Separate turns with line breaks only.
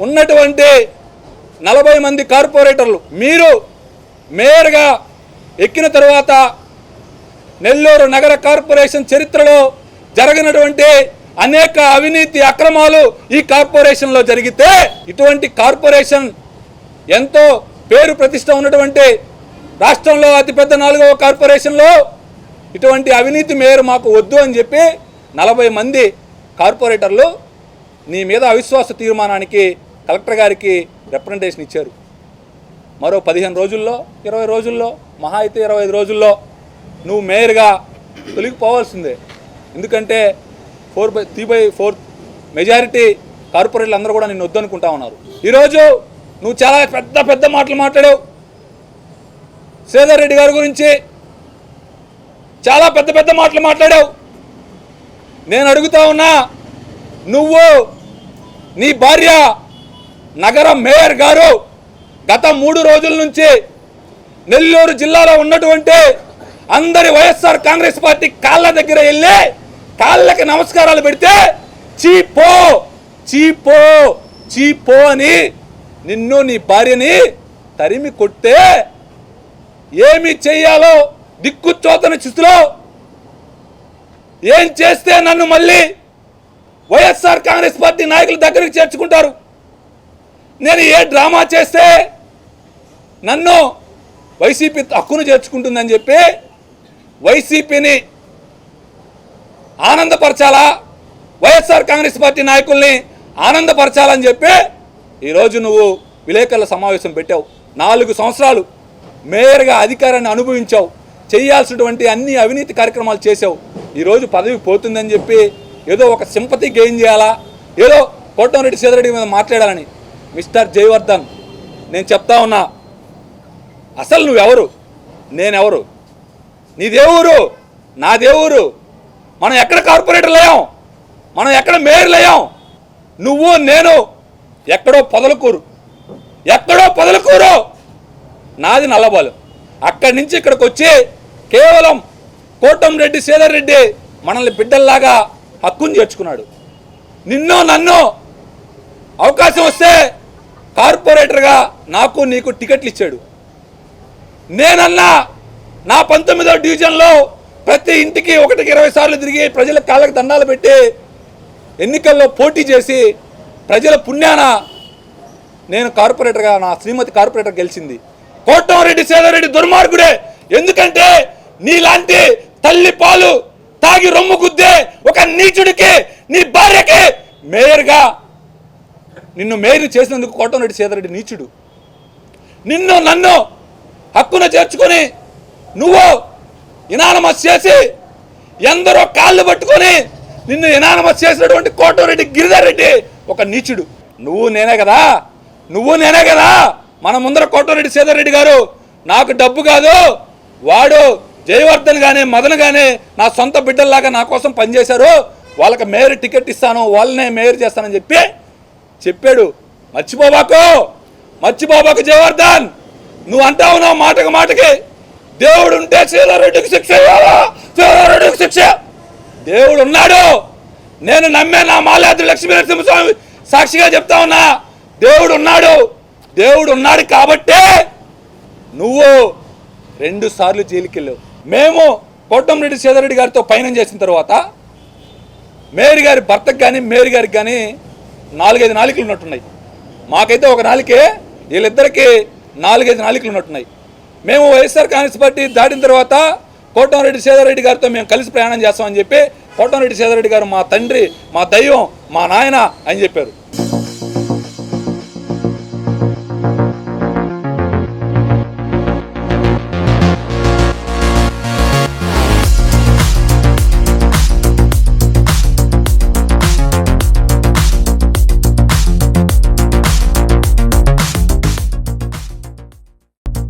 ఉన్నటువంటి నలభై మంది కార్పొరేటర్లు మీరు మేయర్గా ఎక్కిన తర్వాత నెల్లూరు నగర కార్పొరేషన్ చరిత్రలో జరిగినటువంటి అనేక అవినీతి అక్రమాలు ఈ కార్పొరేషన్లో జరిగితే ఇటువంటి కార్పొరేషన్ ఎంతో పేరు ప్రతిష్ట ఉన్నటువంటి రాష్ట్రంలో అతిపెద్ద నాలుగవ కార్పొరేషన్లో ఇటువంటి అవినీతి మేయర్ మాకు వద్దు అని చెప్పి నలభై మంది కార్పొరేటర్లు నీ మీద అవిశ్వాస తీర్మానానికి కలెక్టర్ గారికి రిప్రజెంటేషన్ ఇచ్చారు. మరో పదిహేను రోజుల్లో ఇరవై రోజుల్లో మహా అయితే ఇరవై ఐదు రోజుల్లో నువ్వు మేయర్గా తొలగిపోవాల్సిందే. ఎందుకంటే four by three by four majority కార్పొరేట్లు అందరూ కూడా నిన్ను వద్దనుకుంటా ఉన్నారు. ఈరోజు నువ్వు చాలా పెద్ద పెద్ద మాటలు మాట్లాడావు. శ్రీధర్ రెడ్డి గారి గురించి చాలా పెద్ద పెద్ద మాటలు మాట్లాడావు. నేను అడుగుతా ఉన్నా నువ్వు నీ భార్య నగర మేయర్ గారు గత మూడు రోజుల నుంచి నెల్లూరు జిల్లాలో ఉన్నటువంటి అందరి వైఎస్ఆర్ కాంగ్రెస్ పార్టీ కాళ్ళ దగ్గర వెళ్ళి కాళ్ళకి నమస్కారాలు పెడితే చీపో చీపో చీపో అని నిన్ను నీ భార్యని తరిమి కొట్టే ఏమి చెయ్యాలో దిక్కుచోతన స్థితిలో ఏం చేస్తే నన్ను మళ్ళీ వైఎస్ఆర్ కాంగ్రెస్ పార్టీ నాయకుల దగ్గరికి చేర్చుకుంటారు? నేను ఏ డ్రామా చేస్తే నన్ను వైసీపీ హక్కును చేర్చుకుంటుందని చెప్పి వైసీపీని ఆనందపరచాలా? వైఎస్ఆర్ కాంగ్రెస్ పార్టీ నాయకుల్ని ఆనందపరచాలని చెప్పి ఈరోజు నువ్వు విలేకరుల సమావేశం పెట్టావు. నాలుగు సంవత్సరాలు మేయర్గా అధికారాన్ని అనుభవించావు. చేయాల్సినటువంటి అన్ని అవినీతి కార్యక్రమాలు చేసావు ఈరోజు పదవి పోతుందని చెప్పి ఏదో ఒక సింపతి గెయిన్ చేయాలా? ఏదో కోటంరెడ్డి సీతారెడ్డి మీద మాట్లాడాలని మిస్టర్ జయవర్ధన్ నేను చెప్తా ఉన్నా. అసలు నువ్వెవరు? నేనెవరు? నీ దేవురు నా దేవురు మనం ఎక్కడ కార్పొరేటర్లు అయ్యాం? మనం ఎక్కడ మేయర్లు అయ్యాం? నువ్వు నేను ఎక్కడో పొదలకూరు. ఎక్కడో పొదలకూరు? నాది నల్లబాలు. అక్కడి నుంచి ఇక్కడికి వచ్చి కేవలం కోటంరెడ్డి శ్రీధర్ రెడ్డి మనల్ని బిడ్డల్లాగా హక్కును చేర్చుకున్నాడు. నిన్నో నన్ను అవకాశం వస్తే కార్పొరేటర్గా నాకు నీకు టికెట్లు ఇచ్చాడు. నేనన్నా నా పంతొమ్మిదో డివిజన్లో ప్రతి ఇంటికి ఒకటికి ఇరవై సార్లు తిరిగి ప్రజల కాళ్ళకి దండాలు పెట్టి ఎన్నికల్లో పోటీ చేసి ప్రజల పుణ్యాన నేను కార్పొరేటర్గా నా శ్రీమతి కార్పొరేటర్ గెలిచింది. కోటమరెడ్డి సేదరెడ్డి దుర్మార్గుడే. ఎందుకంటే నీలాంటి తల్లి పాలు తాగి రొమ్ము గుద్దే ఒక నీచుడికి నీ భార్యకి మేయర్గా నిన్ను మేయర్ చేసినందుకు కోటంరెడ్డి సీతారెడ్డి నీచుడు. నిన్ను నన్ను హక్కున చేర్చుకొని నువ్వు ఇనానమస్ చేసి ఎందరో కాళ్ళు పట్టుకొని నిన్ను ఇనానమస్ చేసినటువంటి కోటరెడ్డి గిరిధర్ రెడ్డి ఒక నీచుడు. నువ్వు నేనే కదా. నువ్వు నేనే కదా. మన ముందర కోటంరెడ్డి సీతారెడ్డి గారు. నాకు డబ్బు కాదు. వాడు జయవర్ధన్ కానీ మదన్ కానీ నా సొంత బిడ్డల్లాగా నా కోసం పనిచేశారు. వాళ్ళకి మేయర్ టికెట్ ఇస్తాను. వాళ్ళనే మేయర్ చేస్తానని చెప్పి చెప్పాడు మర్చిపోబాకు మర్చిపోబాకు జయవర్ధన్ నువ్వు అంటా ఉన్నావు మాటకు మాటకి దేవుడు ఉంటే శీలారెడ్డికి శిక్ష శీలారెడ్డికి శిక్ష. దేవుడు ఉన్నాడు నేను నమ్మే నా మాలాద్రి లక్ష్మీ నరసింహస్వామి సాక్షిగా చెప్తా ఉన్నా దేవుడు ఉన్నాడు దేవుడు ఉన్నాడు కాబట్టే నువ్వు రెండు సార్లు జైలుకెళ్ళావు. మేము కోటంరెడ్డి సీతారెడ్డి గారితో పయనం చేసిన తర్వాత మేరీ గారి భర్తకు కానీ మేరీ గారికి కానీ నాలుగైదు నాలికలు ఉన్నట్టున్నాయి. మాకైతే ఒక నాలికే వీళ్ళిద్దరికీ నాలుగైదు నాలికలు ఉన్నట్టున్నాయి. మేము వైఎస్ఆర్ కాంగ్రెస్ పార్టీ దాటిన తర్వాత కోటంరెడ్డి సేదారెడ్డి గారితో మేము కలిసి ప్రయాణం చేస్తామని చెప్పి కోటంరెడ్డి సేదారెడ్డి గారు మా తండ్రి మా దైవం మా నాయన అని చెప్పారు.